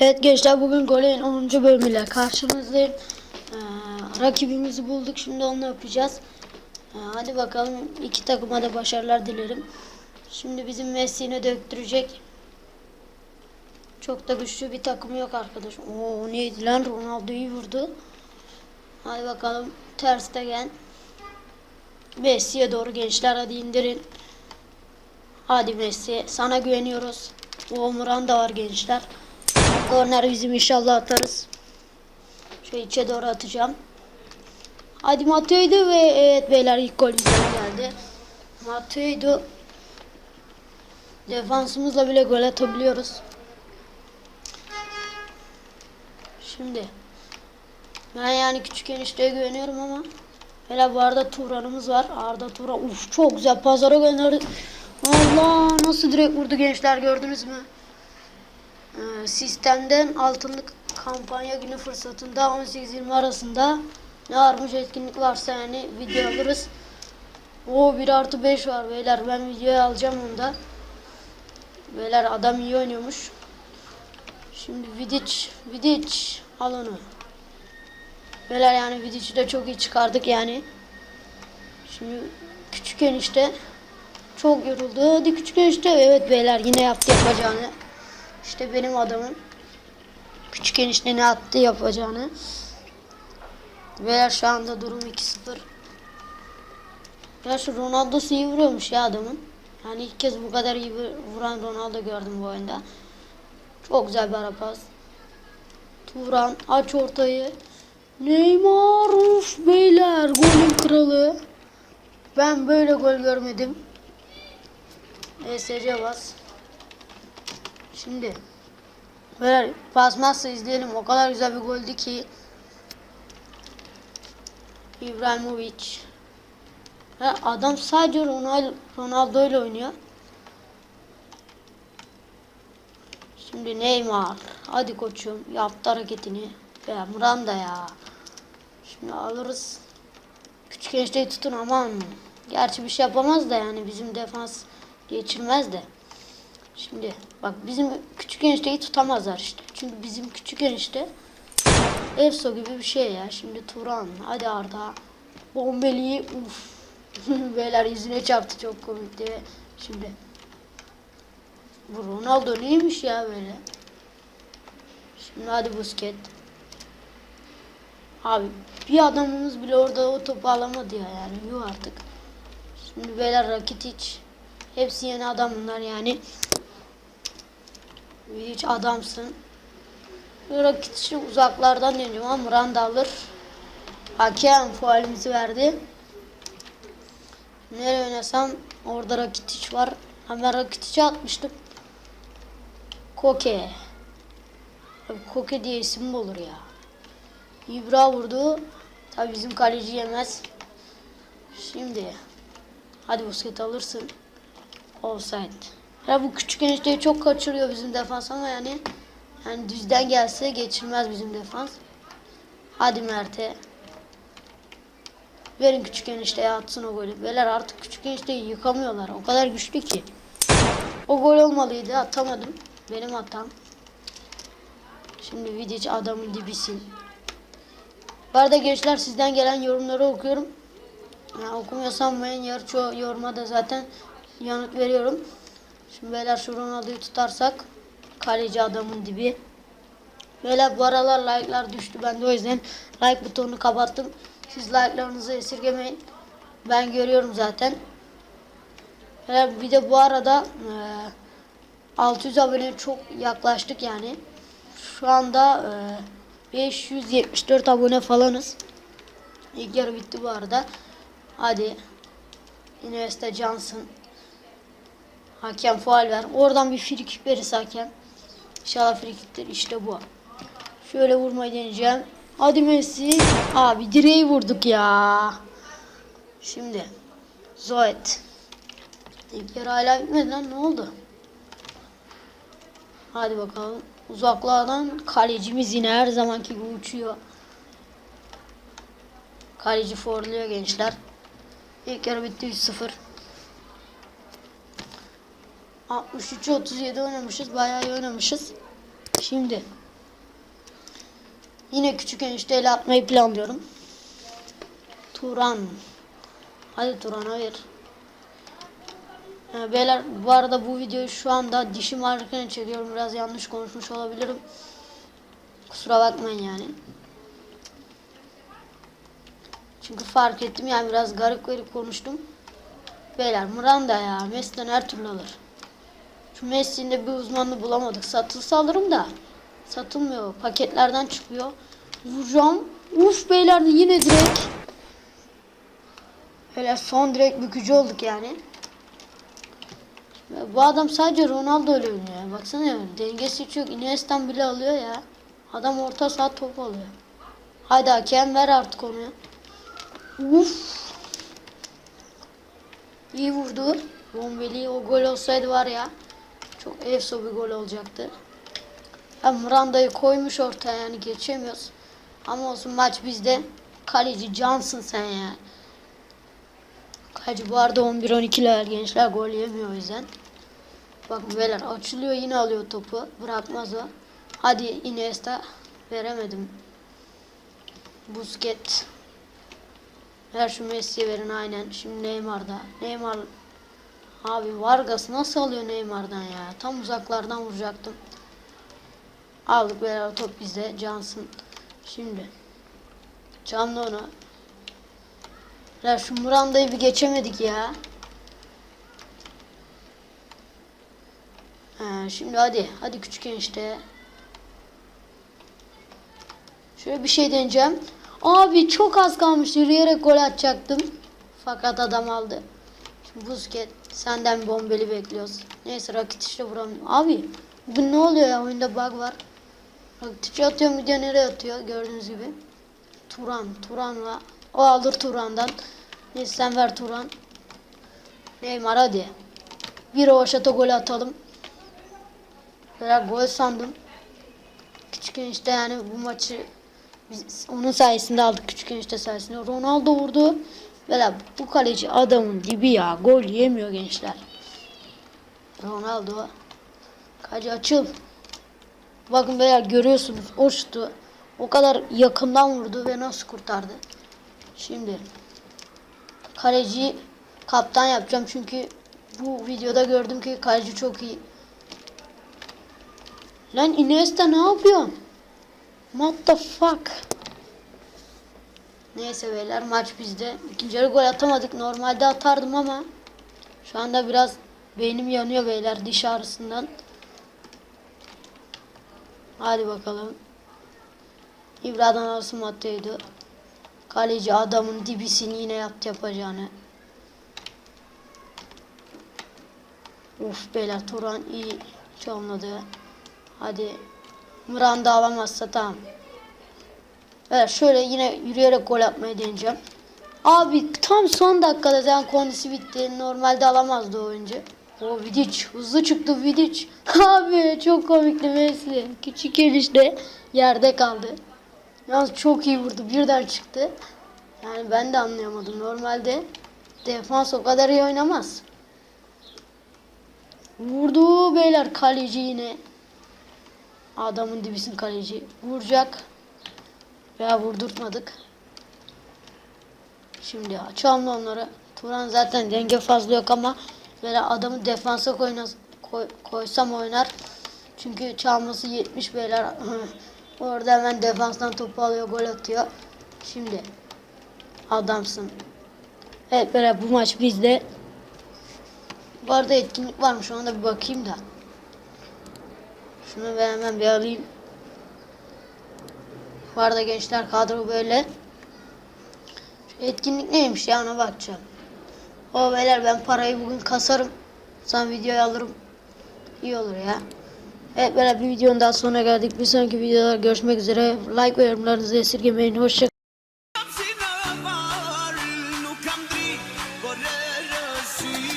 Evet gençler bugün golün 10. bölümüyle karşınızdayım. Ee, rakibimizi bulduk şimdi onu yapacağız. Ee, hadi bakalım iki takıma da başarılar dilerim. Şimdi bizim Messi'ni döktürecek. Çok da güçlü bir takım yok arkadaş. Oo neydi lan Ronaldo'yu vurdu. Hadi bakalım ters de gel. Messi'ye doğru gençler hadi indirin. Hadi Messi sana güveniyoruz. O Muran da var gençler. Korner bizim inşallah atarız. Şu içe doğru atacağım. Hadi Mateo'ydu ve evet beyler ilk gol bize geldi. Mateo'ydu. Defansımızla bile gol atabiliyoruz. Şimdi ben yani küçük enişteye güveniyorum ama Hele bu arada Turan'ımız var. Arda Turan. Uf çok güzel pazara gönderdi. Allah nasıl direkt vurdu gençler gördünüz mü? Ee, sistemden altınlık kampanya günü fırsatında 18-20 arasında ne varmış etkinlik varsa yani video alırız. O 1 artı 5 var beyler ben videoya alacağım onu da. Beyler adam iyi oynuyormuş. Şimdi Vidic, Vidic al onu. Beyler yani Vidic'i de çok iyi çıkardık yani. Şimdi küçük enişte çok yoruldu. Hadi küçük enişte evet beyler yine yaptı yapacağını. İşte benim adamım. Küçük enişte ne attı yapacağını. Beyler şu anda durum 2-0. Ya şu Ronaldo'su iyi vuruyormuş ya adamın. Yani ilk kez bu kadar iyi vuran Ronaldo gördüm bu oyunda. Çok güzel bir ara. Turan aç ortayı. Neymar uf beyler golün kralı. Ben böyle gol görmedim. ESC bas. Şimdi Beyler pasmazsa izleyelim. O kadar güzel bir goldü ki. İbrahimovic. Ha, adam sadece Ronaldo, Ronaldo ile oynuyor. Şimdi Neymar. Hadi koçum yaptı hareketini. Ya Miranda ya. Şimdi alırız. Küçük enişteyi tutun aman. Gerçi bir şey yapamaz da yani bizim defans geçirmez de. Şimdi bak bizim küçük enişteyi tutamazlar işte. Çünkü bizim küçük enişte Efso gibi bir şey ya. Şimdi Turan hadi Arda. Bombeli'yi uf. Beyler yüzüne çarptı çok komikti. Şimdi bu Ronaldo neymiş ya böyle. Şimdi hadi Busquets. Abi bir adamımız bile orada o topu alamadı ya yani yuh artık. Şimdi beyler Rakitic. Hepsi yeni adam bunlar yani. Hiç adamsın. Rakitic'i uzaklardan deniyor ama Miranda alır. Hakem fualimizi verdi. Nereye oynasam orada Rakitic var. Hemen Rakitic'i atmıştım. Koke. Koke diye isim mi olur ya? İbra vurdu. Tabi bizim kaleci yemez. Şimdi. Hadi Busquets alırsın. Offside. Ya bu küçük enişteyi çok kaçırıyor bizim defans ama yani yani düzden gelse geçirmez bizim defans. Hadi Mert'e. Verin küçük enişteye atsın o golü. Beyler artık küçük enişteyi yıkamıyorlar. O kadar güçlü ki. O gol olmalıydı. Atamadım. Benim hatam. Şimdi Vidic adamın dibisin. Bu arada gençler sizden gelen yorumları okuyorum. Ya, okumuyorsam ben yarı yoruma da zaten yanıt veriyorum. Şimdi beyler şu Ronaldo'yu tutarsak kaleci adamın dibi. Beyler bu aralar like'lar düştü. Ben de o yüzden like butonunu kapattım. Siz like'larınızı esirgemeyin. Ben görüyorum zaten. Beyler bir de bu arada e, 600 abone çok yaklaştık yani. Şu anda e, 574 abone falanız. İlk yarı bitti bu arada. Hadi. Iniesta Johnson. Hakem faal ver. Oradan bir frikik verirse hakem. İnşallah frikiktir. İşte bu. Şöyle vurmayı deneyeceğim. Hadi Messi. Abi direği vurduk ya. Şimdi. Zoet. Yarı hala bitmedi lan. Ne oldu? Hadi bakalım. Uzaklardan kalecimiz yine her zamanki gibi uçuyor. Kaleci forluyor gençler. İlk yarı bitti 3-0. 63 37 oynamışız. Bayağı iyi oynamışız. Şimdi Yine küçük enişteyle atmayı planlıyorum. Turan. Hadi Turan'a ver. Ha, beyler bu arada bu videoyu şu anda dişim ağrırken çekiyorum. Biraz yanlış konuşmuş olabilirim. Kusura bakmayın yani. Çünkü fark ettim yani biraz garip garip konuştum. Beyler Miranda ya Messi'den her türlü alır. Şu Messi'nin de bir uzmanını bulamadık. Satılsa alırım da. Satılmıyor. Paketlerden çıkıyor. Vuracağım. Uf beyler yine direkt. Böyle son direkt bükücü olduk yani. Ya Bu adam sadece Ronaldo öyle oynuyor. ya. Baksana ya, dengesi hiç yok. Iniesta'dan bile alıyor ya. Adam orta saha top alıyor. Haydi hakem ver artık onu. ya. Uf. İyi vurdu. Bombeli o gol olsaydı var ya. Çok efso bir gol olacaktı. Ya Miranda'yı koymuş ortaya yani geçemiyoruz. Ama olsun maç bizde. Kaleci cansın sen ya. Kaleci bu arada 11-12'ler gençler gol yemiyor o yüzden. Bakın beyler açılıyor yine alıyor topu. Bırakmaz o. Hadi Iniesta. Veremedim. Busquets. Ver şu Messi'ye verin aynen. Şimdi Neymar'da. Neymar Abi Vargas nasıl alıyor Neymar'dan ya? Tam uzaklardan vuracaktım. Aldık beraber top bizde. Johnson. Şimdi. Canlı. Ya şu Muranda'yı bir geçemedik ya. Ha, şimdi hadi. Hadi küçük enişte. Şöyle bir şey deneyeceğim. Abi çok az kalmış. Yürüyerek gol atacaktım. Fakat adam aldı. Busquets senden bombeli bekliyoruz. Neyse Rakitiç'le vuramıyorum. Abi bugün ne oluyor ya oyunda bug var. Rakitiç'e atıyorum video nereye atıyor gördüğünüz gibi. Turan. Turan'la o alır Turan'dan. Neyse sen ver Turan. Neymar hadi. Bir rovaşata gol atalım. Böyle gol sandım. Küçük enişte yani bu maçı biz onun sayesinde aldık küçük enişte sayesinde. Ronaldo vurdu. Böyle bu kaleci adamın dibi ya. Gol yemiyor gençler. Ronaldo. Kaleci açıl. Bakın beyler görüyorsunuz o şutu o kadar yakından vurdu ve nasıl kurtardı. Şimdi kaleci kaptan yapacağım çünkü bu videoda gördüm ki kaleci çok iyi. Lan Iniesta ne yapıyorsun? What the fuck? Neyse beyler maç bizde. İkinci yarı gol atamadık. Normalde atardım ama şu anda biraz beynim yanıyor beyler diş ağrısından. Hadi bakalım. İbrahim arası Mateo'ydu. Kaleci adamın dibisini yine yaptı yapacağını. Uf beyler Turan iyi çalmadı. Hadi Miranda alamazsa tamam. Evet şöyle yine yürüyerek gol atmayı deneyeceğim. Abi tam son dakikada zaten kondisi bitti. Normalde alamazdı oyuncu. O Vidic hızlı çıktı Vidic. Abi çok komikti Messi. Küçük enişte yerde kaldı. Yalnız çok iyi vurdu. Birden çıktı. Yani ben de anlayamadım. Normalde defans o kadar iyi oynamaz. Vurdu beyler kaleci yine. Adamın dibisin kaleci. Vuracak. Veya vurdurtmadık. Şimdi açalım onları. Turan zaten denge fazla yok ama böyle adamı defansa koyna, koy, koysam oynar. Çünkü çalması 70 beyler. Orada hemen defanstan topu alıyor, gol atıyor. Şimdi adamsın. Evet böyle bu maç bizde. Bu arada etkinlik varmış ona da bir bakayım da. Şunu ben hemen bir alayım. Bu arada gençler kadro böyle. Şu etkinlik neymiş ya ona bakacağım. O beyler ben parayı bugün kasarım. Sen videoyu alırım. İyi olur ya. Evet böyle bir videonun daha sonuna geldik. Bir sonraki videoda görüşmek üzere. Like ve yorumlarınızı esirgemeyin. Hoşçakalın. see